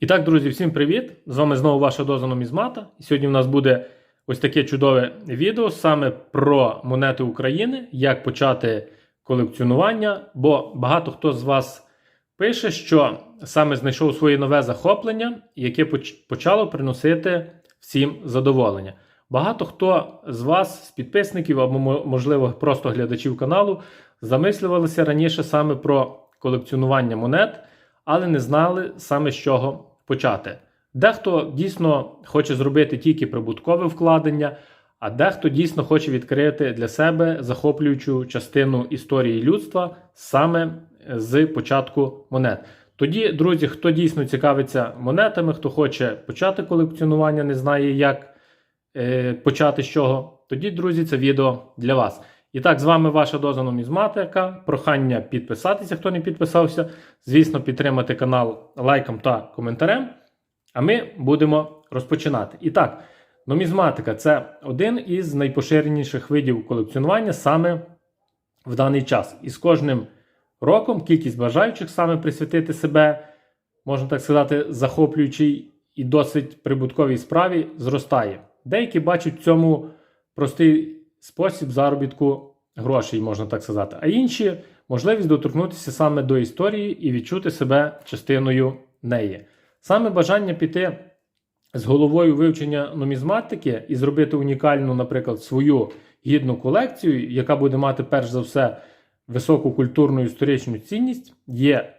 І так, друзі, всім привіт! З вами знову ваша доза Номізмата. І сьогодні в нас буде ось таке чудове відео саме про монети України, як почати колекціонування. Бо багато хто з вас пише, що саме знайшов своє нове захоплення, яке почало приносити всім задоволення. Багато хто з вас, з підписників або, можливо, просто глядачів каналу, замислювалися раніше саме про колекціонування монет але не знали саме з чого почати. Дехто дійсно хоче зробити тільки прибуткове вкладення, а дехто дійсно хоче відкрити для себе захоплюючу частину історії людства саме з початку монет. Тоді, друзі, хто дійсно цікавиться монетами, хто хоче почати колекціонування, не знає, як е, почати з чого, тоді, друзі, це відео для вас. І так, з вами ваша доза нумізматика. Прохання підписатися, хто не підписався. Звісно, підтримати канал лайком та коментарем. А ми будемо розпочинати. І так, нумізматика це один із найпоширеніших видів колекціонування саме в даний час. І з кожним роком кількість бажаючих саме присвятити себе, можна так сказати, захоплюючій і досить прибутковій справі зростає. Деякі бачать в цьому простий спосіб заробітку грошей, можна так сказати, а інші можливість доторкнутися саме до історії і відчути себе частиною неї. Саме бажання піти з головою вивчення нумізматики і зробити унікальну, наприклад, свою гідну колекцію, яка буде мати перш за все високу культурну історичну цінність, є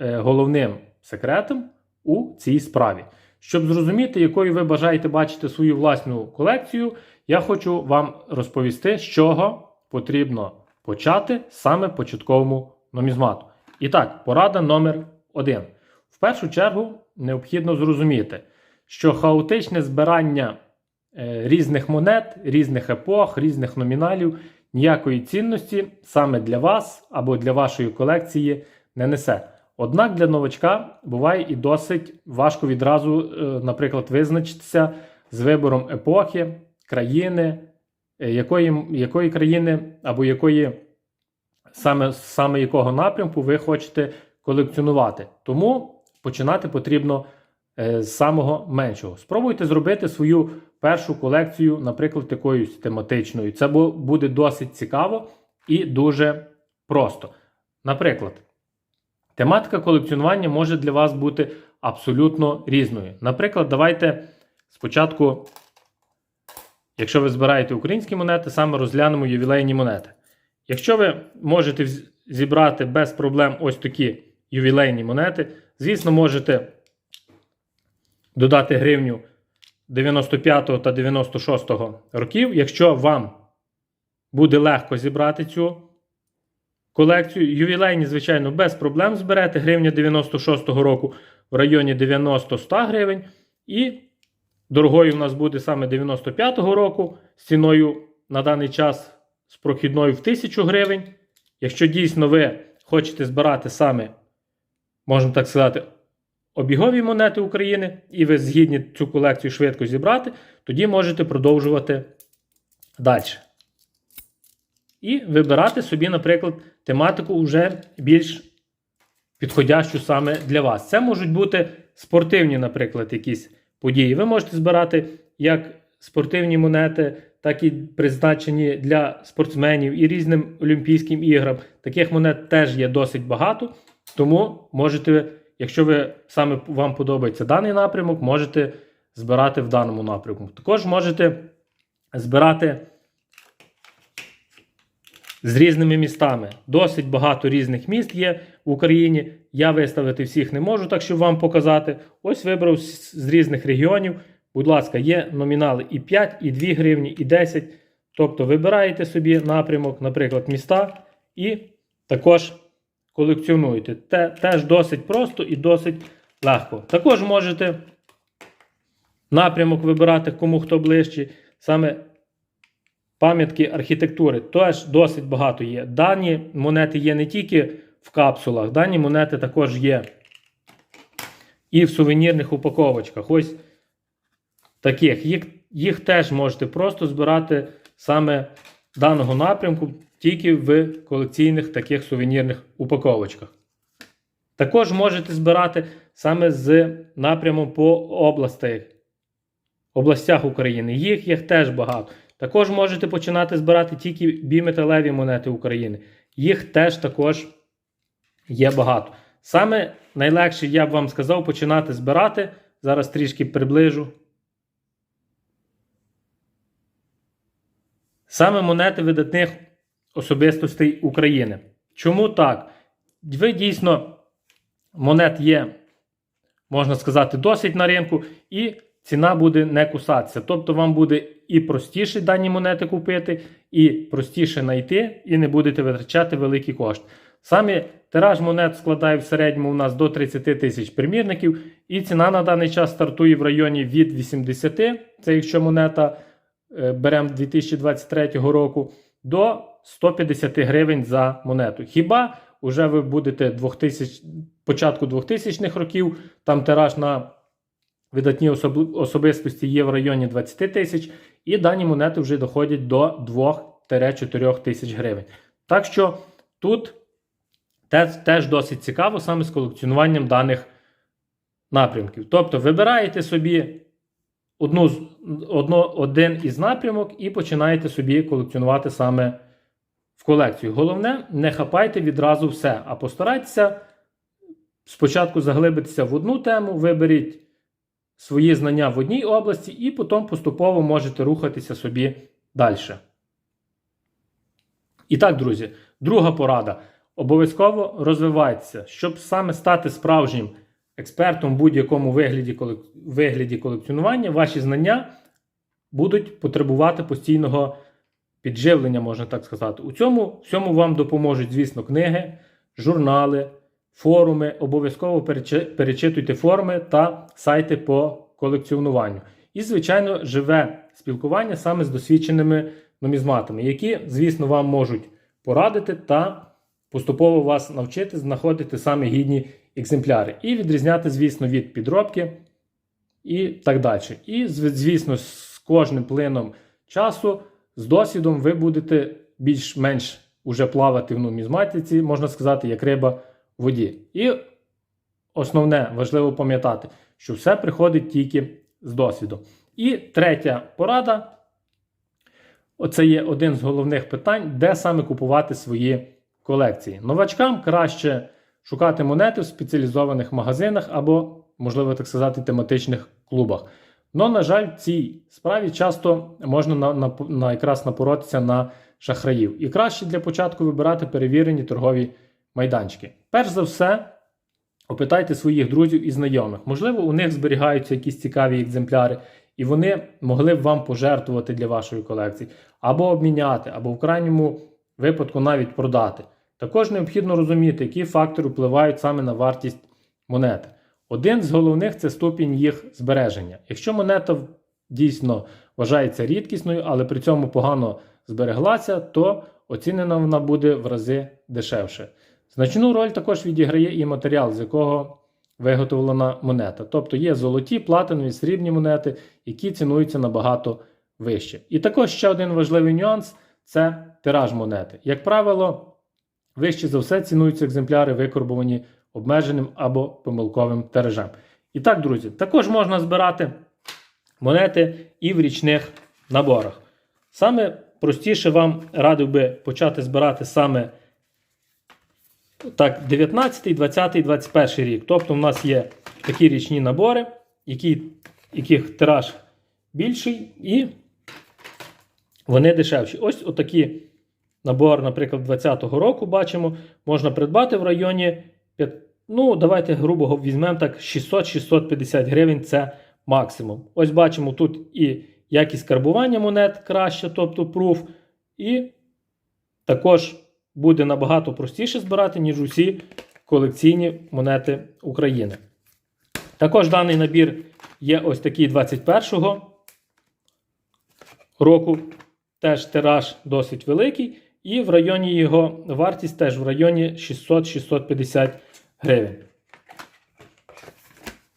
е, головним секретом у цій справі. Щоб зрозуміти, якою ви бажаєте бачити свою власну колекцію, я хочу вам розповісти, з чого потрібно почати саме початковому нумізмату. І так, порада номер один. В першу чергу необхідно зрозуміти, що хаотичне збирання е, різних монет, різних епох, різних номіналів ніякої цінності саме для вас або для вашої колекції не несе. Однак для новачка буває і досить важко відразу, е, наприклад, визначитися з вибором епохи, країни, е, якої, якої країни або якої саме, саме якого напрямку ви хочете колекціонувати. Тому починати потрібно е, з самого меншого. Спробуйте зробити свою першу колекцію, наприклад, такою тематичною. Це буде досить цікаво і дуже просто. Наприклад, тематика колекціонування може для вас бути абсолютно різною. Наприклад, давайте спочатку, якщо ви збираєте українські монети, саме розглянемо ювілейні монети. Якщо ви можете зібрати без проблем ось такі ювілейні монети, звісно, можете додати гривню 95 та 96 років. Якщо вам буде легко зібрати цю колекцію, ювілейні, звичайно, без проблем зберете гривня 96 року в районі 90-100 гривень. І дорогою в нас буде саме 95-го року з ціною на даний час з прохідною в 1000 гривень. Якщо дійсно ви хочете збирати саме, можна так сказати, обігові монети України, і ви згідні цю колекцію швидко зібрати, тоді можете продовжувати далі. І вибирати собі, наприклад, тематику вже більш підходящу саме для вас. Це можуть бути спортивні, наприклад, якісь події. Ви можете збирати як спортивні монети, так і призначені для спортсменів і різним Олімпійським іграм. Таких монет теж є досить багато. Тому можете, якщо ви саме вам подобається даний напрямок, можете збирати в даному напрямку. Також можете збирати з різними містами. Досить багато різних міст є в Україні. Я виставити всіх не можу, так щоб вам показати. Ось вибрав з різних регіонів. Будь ласка, є номінали і 5, і 2 гривні, і 10. Тобто вибираєте собі напрямок, наприклад, міста, і також колекціонуєте. Те, теж досить просто і досить легко. Також можете напрямок вибирати, кому хто ближче. Саме пам'ятки архітектури теж досить багато є. Дані монети є не тільки в капсулах, дані монети також є і в сувенірних упаковочках. Ось таких. Їх, їх теж можете просто збирати саме даного напрямку тільки в колекційних таких сувенірних упаковочках. Також можете збирати саме з напрямом по областях, областях України. Їх їх теж багато. Також можете починати збирати тільки біметалеві монети України. Їх теж також є багато. Саме найлегше, я б вам сказав, починати збирати. Зараз трішки приближу. Саме монети видатних особистостей України. Чому так? Ви дійсно монет є, можна сказати, досить на ринку, і ціна буде не кусатися. Тобто вам буде і простіше дані монети купити, і простіше знайти, і не будете витрачати великі кошти. Саме тираж монет складає в середньому у нас до 30 тисяч примірників, і ціна на даний час стартує в районі від 80, це якщо монета е, беремо 2023 року, до 150 гривень за монету. Хіба вже ви будете 2000, початку 2000-х років, там тираж на видатні особ- особистості є в районі 20 тисяч, і дані монети вже доходять до 2-4 тисяч гривень. Так що тут теж, теж досить цікаво саме з колекціонуванням даних напрямків. Тобто вибираєте собі одну, одно, один із напрямок і починаєте собі колекціонувати саме в колекцію. Головне, не хапайте відразу все, а постарайтеся спочатку заглибитися в одну тему, виберіть свої знання в одній області, і потім поступово можете рухатися собі далі. І так, друзі, друга порада. Обов'язково розвивайтеся, щоб саме стати справжнім експертом в будь-якому вигляді, вигляді колекціонування, ваші знання будуть потребувати постійного підживлення, можна так сказати. У цьому всьому вам допоможуть, звісно, книги, журнали, форуми. Обов'язково перечитуйте форуми та сайти по колекціонуванню. І, звичайно, живе спілкування саме з досвідченими нумізматами, які, звісно, вам можуть порадити та поступово вас навчити знаходити саме гідні екземпляри. І відрізняти, звісно, від підробки і так далі. І, звісно, з кожним плином часу, з досвідом, ви будете більш-менш уже плавати в нумізматиці, можна сказати, як риба воді. І основне, важливо пам'ятати, що все приходить тільки з досвіду. І третя порада. Оце є один з головних питань, де саме купувати свої колекції. Новачкам краще шукати монети в спеціалізованих магазинах або, можливо так сказати, тематичних клубах. Но, на жаль, в цій справі часто можна на, на, на, якраз напоротися на шахраїв. І краще для початку вибирати перевірені торгові майданчики. Перш за все, опитайте своїх друзів і знайомих. Можливо, у них зберігаються якісь цікаві екземпляри, і вони могли б вам пожертвувати для вашої колекції, або обміняти, або в крайньому випадку навіть продати. Також необхідно розуміти, які фактори впливають саме на вартість монети. Один з головних це ступінь їх збереження. Якщо монета дійсно вважається рідкісною, але при цьому погано збереглася, то оцінена вона буде в рази дешевше. Значну роль також відіграє і матеріал, з якого виготовлена монета. Тобто є золоті, платинові, срібні монети, які цінуються набагато вище. І також ще один важливий нюанс це тираж монети. Як правило, вище за все цінуються екземпляри, викорбовані обмеженим або помилковим тиражем. І так, друзі, також можна збирати монети і в річних наборах. Саме простіше вам радив би почати збирати саме так, 19, 20, 21 рік. Тобто, у нас є такі річні набори, які, яких тираж більший, і вони дешевші. Ось отакі набор, наприклад, 2020 року бачимо, можна придбати в районі, ну, давайте грубо візьмемо так, 600-650 гривень це максимум. Ось бачимо тут і якість карбування монет краще, тобто пруф, і також буде набагато простіше збирати, ніж усі колекційні монети України. Також даний набір є ось такий 21-го року. Теж тираж досить великий, і в районі його вартість теж в районі 600-650 гривень.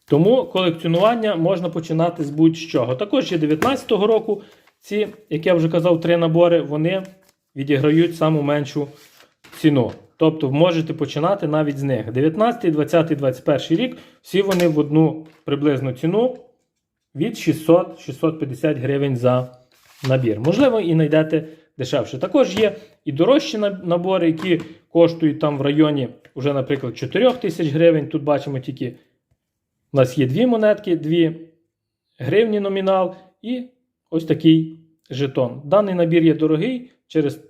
Тому колекціонування можна починати з будь-чого. Також є 19-го року. Ці, як я вже казав, три набори, вони відіграють саму меншу ціну. Тобто можете починати навіть з них. 19, 20, 21 рік, всі вони в одну приблизну ціну від 600-650 гривень за набір. Можливо, і знайдете дешевше. Також є і дорожчі набори, які коштують там в районі, вже, наприклад, 4 тисяч гривень. Тут бачимо тільки у нас є дві монетки, 2 гривні номінал і ось такий жетон. Даний набір є дорогий через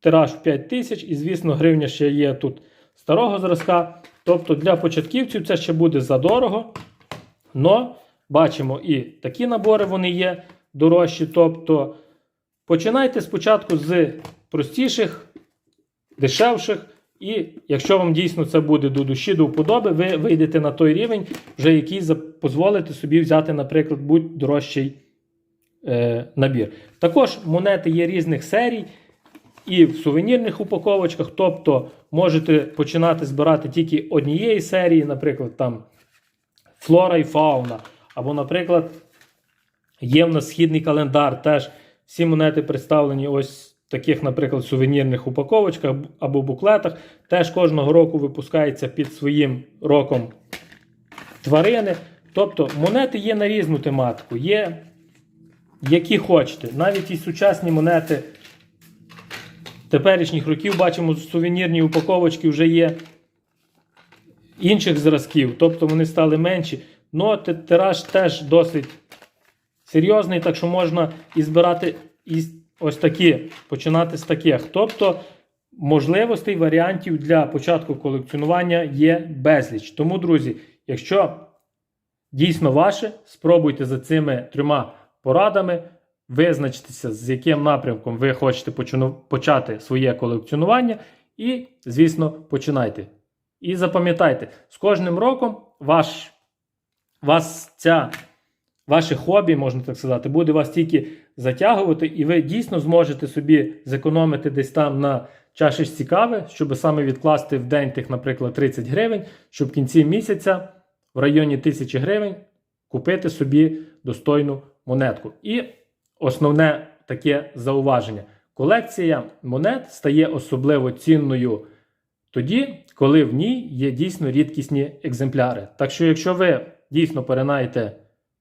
тираж в 5 тисяч, і, звісно, гривня ще є тут старого зразка. Тобто для початківців це ще буде задорого. Но бачимо і такі набори вони є дорожчі. Тобто починайте спочатку з простіших, дешевших. І якщо вам дійсно це буде до душі, до вподоби, ви вийдете на той рівень, вже який дозволите собі взяти, наприклад, будь дорожчий е, набір. Також монети є різних серій і в сувенірних упаковочках. Тобто можете починати збирати тільки однієї серії, наприклад, там флора і фауна. Або, наприклад, є в нас східний календар. Теж всі монети представлені ось в таких, наприклад, сувенірних упаковочках або буклетах. Теж кожного року випускається під своїм роком тварини. Тобто монети є на різну тематику, є які хочете. Навіть і сучасні монети теперішніх років бачимо, сувенірні упаковочки вже є інших зразків, тобто вони стали менші. Ну, ти- тираж теж досить серйозний, так що можна і збирати і ось такі, починати з таких. Тобто можливостей, варіантів для початку колекціонування є безліч. Тому, друзі, якщо дійсно ваше, спробуйте за цими трьома порадами. Визначтеся, з яким напрямком ви хочете почати своє колекціонування, і, звісно, починайте. І запам'ятайте, з кожним роком ваш, вас ця, ваше хобі, можна так сказати, буде вас тільки затягувати, і ви дійсно зможете собі зекономити десь там на чашечці кави, щоб саме відкласти в день тих, наприклад, 30 гривень, щоб в кінці місяця в районі 1000 гривень купити собі достойну монетку. І основне таке зауваження: колекція монет стає особливо цінною тоді, коли в ній є дійсно рідкісні екземпляри. Так що, якщо ви дійсно перенаєте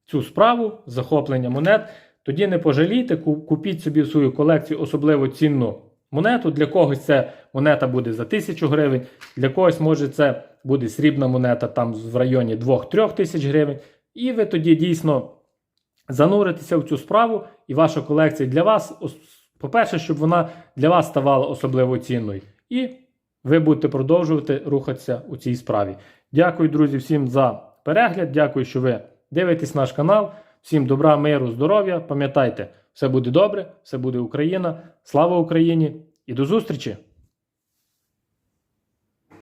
цю справу захоплення монет, тоді не пожалійте, купіть собі в свою колекцію особливо цінну монету. Для когось це монета буде за 1000 гривень, для когось може це буде срібна монета там в районі 2-3 тисяч гривень. І ви тоді дійсно зануритеся в цю справу, і ваша колекція для вас, по-перше, щоб вона для вас ставала особливо цінною. І ви будете продовжувати рухатися у цій справі. Дякую, друзі, всім за перегляд. Дякую, що ви дивитесь наш канал. Всім добра, миру, здоров'я. Пам'ятайте, все буде добре, все буде Україна. Слава Україні і до зустрічі!